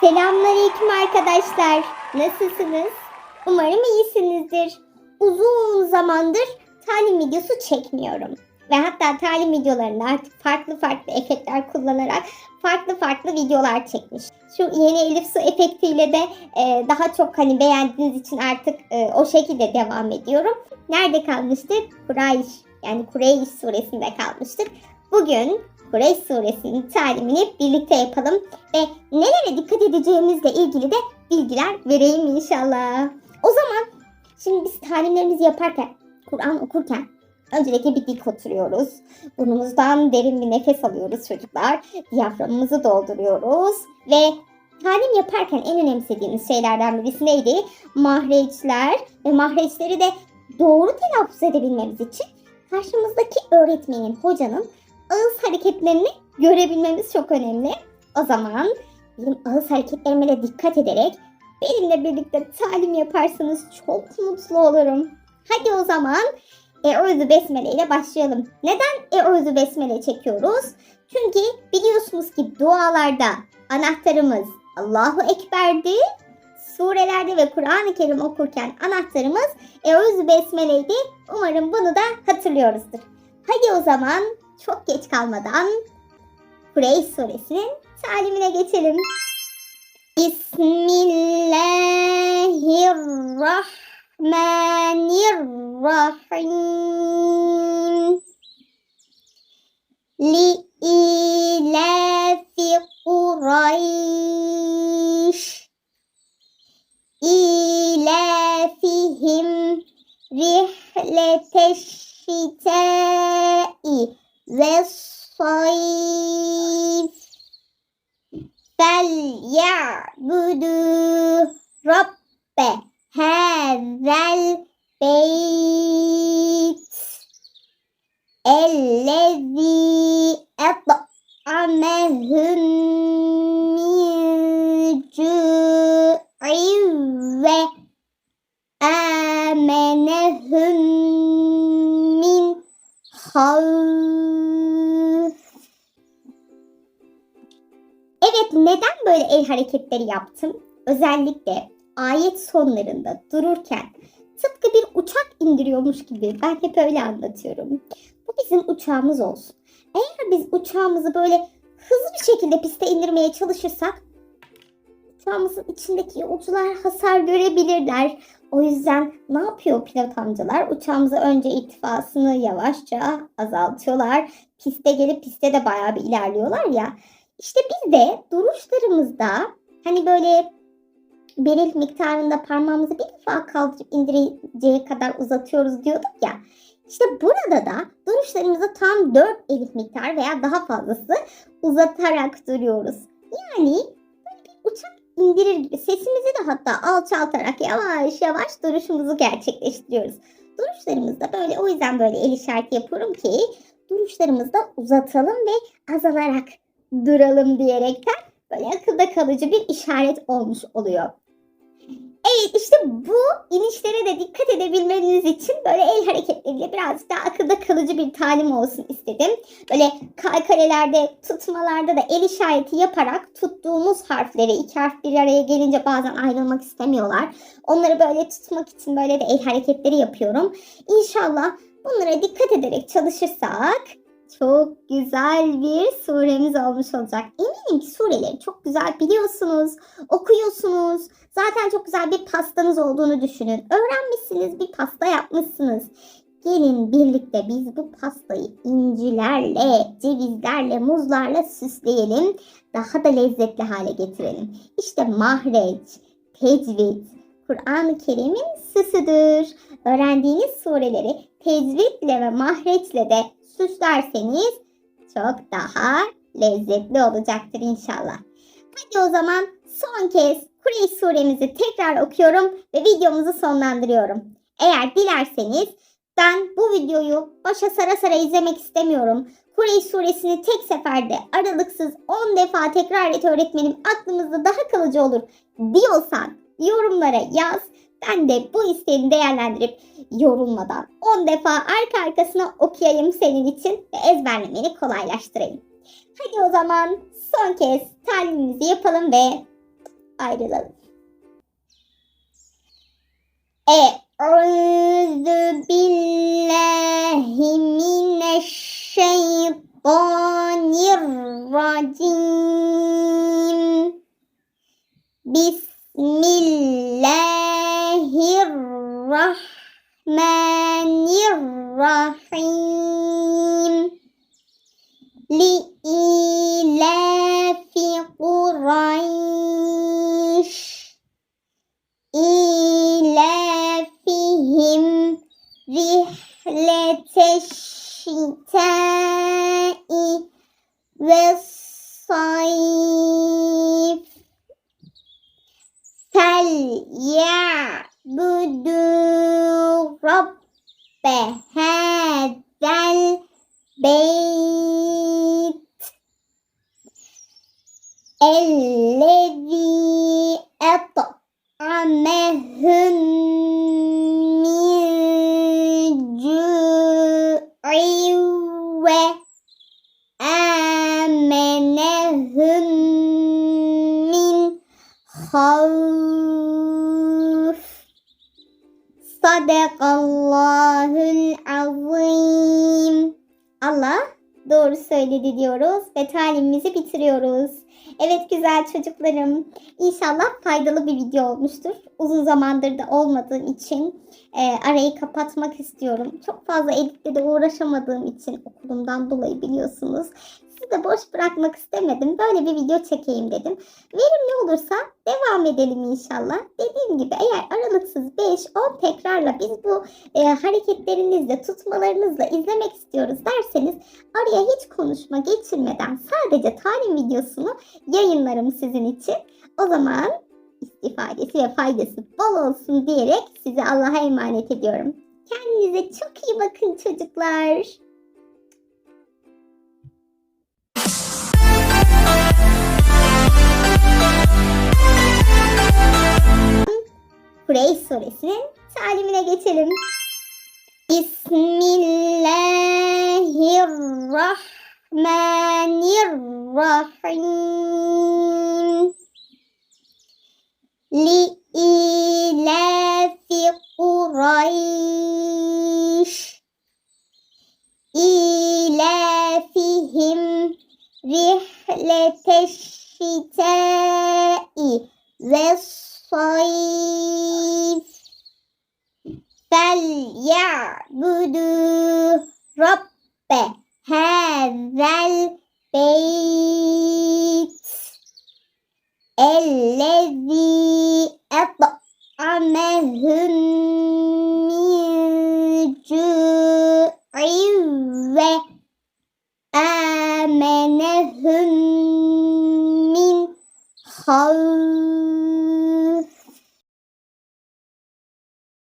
Selamünaleyküm arkadaşlar. Nasılsınız? Umarım iyisinizdir. Uzun zamandır talim videosu çekmiyorum. Ve hatta talim videolarında artık farklı farklı efektler kullanarak farklı farklı videolar çekmiş. Şu yeni Elif Su efektiyle de e, daha çok hani beğendiğiniz için artık e, o şekilde devam ediyorum. Nerede kalmıştık? Kureyş yani Kureyş suresinde kalmıştık. Bugün Kureyş suresinin talimini birlikte yapalım ve nelere dikkat edeceğimizle ilgili de bilgiler vereyim inşallah. O zaman şimdi biz talimlerimizi yaparken, Kur'an okurken öncelikle bir dik oturuyoruz. Burnumuzdan derin bir nefes alıyoruz çocuklar. Diyaframımızı dolduruyoruz ve talim yaparken en önemsediğimiz şeylerden birisi neydi? Mahreçler ve mahreçleri de doğru telaffuz edebilmemiz için karşımızdaki öğretmenin, hocanın ağız hareketlerini görebilmemiz çok önemli. O zaman benim ağız hareketlerime de dikkat ederek benimle birlikte talim yaparsanız çok mutlu olurum. Hadi o zaman Eûzü Besmele ile başlayalım. Neden Eûzü Besmele çekiyoruz? Çünkü biliyorsunuz ki dualarda anahtarımız Allahu Ekber'di. Surelerde ve Kur'an-ı Kerim okurken anahtarımız Eûzü Besmele'ydi. Umarım bunu da hatırlıyoruzdur. Hadi o zaman çok geç kalmadan Kureyş suresinin talimine geçelim. Bismillahirrahmanirrahim. Li'ilafi Kureyş. İlafihim rihleteşşitâi ve sayf bel ya'budu rabbe hazel beyt. Ellezi et'amehum min el hareketleri yaptım? Özellikle ayet sonlarında dururken tıpkı bir uçak indiriyormuş gibi ben hep öyle anlatıyorum. Bu bizim uçağımız olsun. Eğer biz uçağımızı böyle hızlı bir şekilde piste indirmeye çalışırsak uçağımızın içindeki yolcular hasar görebilirler. O yüzden ne yapıyor pilot amcalar? Uçağımıza önce irtifasını yavaşça azaltıyorlar. Piste gelip piste de bayağı bir ilerliyorlar ya. İşte biz de duruşlarımızda hani böyle beril miktarında parmağımızı bir defa kaldırıp indireceği kadar uzatıyoruz diyorduk ya. İşte burada da duruşlarımızı tam 4 elif miktar veya daha fazlası uzatarak duruyoruz. Yani böyle bir uçak indirir gibi sesimizi de hatta alçaltarak yavaş yavaş duruşumuzu gerçekleştiriyoruz. Duruşlarımızda böyle o yüzden böyle el işareti yapıyorum ki duruşlarımızı da uzatalım ve azalarak duralım diyerekten böyle akılda kalıcı bir işaret olmuş oluyor. Evet işte bu inişlere de dikkat edebilmeniz için böyle el hareketleriyle birazcık daha akılda kalıcı bir talim olsun istedim. Böyle kalkalelerde tutmalarda da el işareti yaparak tuttuğumuz harfleri iki harf bir araya gelince bazen ayrılmak istemiyorlar. Onları böyle tutmak için böyle de el hareketleri yapıyorum. İnşallah bunlara dikkat ederek çalışırsak çok güzel bir suremiz olmuş olacak. Eminim ki sureleri çok güzel biliyorsunuz, okuyorsunuz. Zaten çok güzel bir pastanız olduğunu düşünün. Öğrenmişsiniz, bir pasta yapmışsınız. Gelin birlikte biz bu pastayı incilerle, cevizlerle, muzlarla süsleyelim. Daha da lezzetli hale getirelim. İşte mahreç, tecvid, Kur'an-ı Kerim'in süsüdür. Öğrendiğiniz sureleri tecvidle ve mahreçle de süslerseniz çok daha lezzetli olacaktır inşallah. Hadi o zaman son kez Kureyş suremizi tekrar okuyorum ve videomuzu sonlandırıyorum. Eğer dilerseniz ben bu videoyu başa sara sara izlemek istemiyorum. Kureyş suresini tek seferde aralıksız 10 defa tekrar et öğretmenim aklımızda daha kalıcı olur diyorsan yorumlara yaz. Ben de bu isteğini değerlendirip yorulmadan 10 defa arka arkasına okuyayım senin için ve ezberlemeni kolaylaştırayım. Hadi o zaman son kez talimimizi yapalım ve ayrılalım. Eûzü billahi mineşşeytanirracim. Bismillahirrahmanirrahim. بسم الله الرحمن الرحيم. لإلاف قريش. إلافهم رحلة الشتاء والصيف. فليعبدوا رب هذا البيت الذي أطعمهم من جوع وآمنهم من خوف Sadakallahul azim. Allah doğru söyledi diyoruz ve talimimizi bitiriyoruz. Evet güzel çocuklarım. İnşallah faydalı bir video olmuştur. Uzun zamandır da olmadığım için e, arayı kapatmak istiyorum. Çok fazla editle de uğraşamadığım için okulumdan dolayı biliyorsunuz. Sizi de boş bırakmak istemedim. Böyle bir video çekeyim dedim. Verimli olursa devam edelim inşallah. Dediğim gibi eğer aralıksız 5-10 tekrarla biz bu e, hareketlerinizle, tutmalarınızla izlemek istiyoruz derseniz araya hiç konuşma geçirmeden sadece talim videosunu yayınlarım sizin için. O zaman istifadesi ve faydası bol olsun diyerek sizi Allah'a emanet ediyorum. Kendinize çok iyi bakın çocuklar. Kureyş suresinin talimine geçelim. Bismillahirrahmanirrahim. Li ya'budu rabbe hazel beyt ellezi et'amehum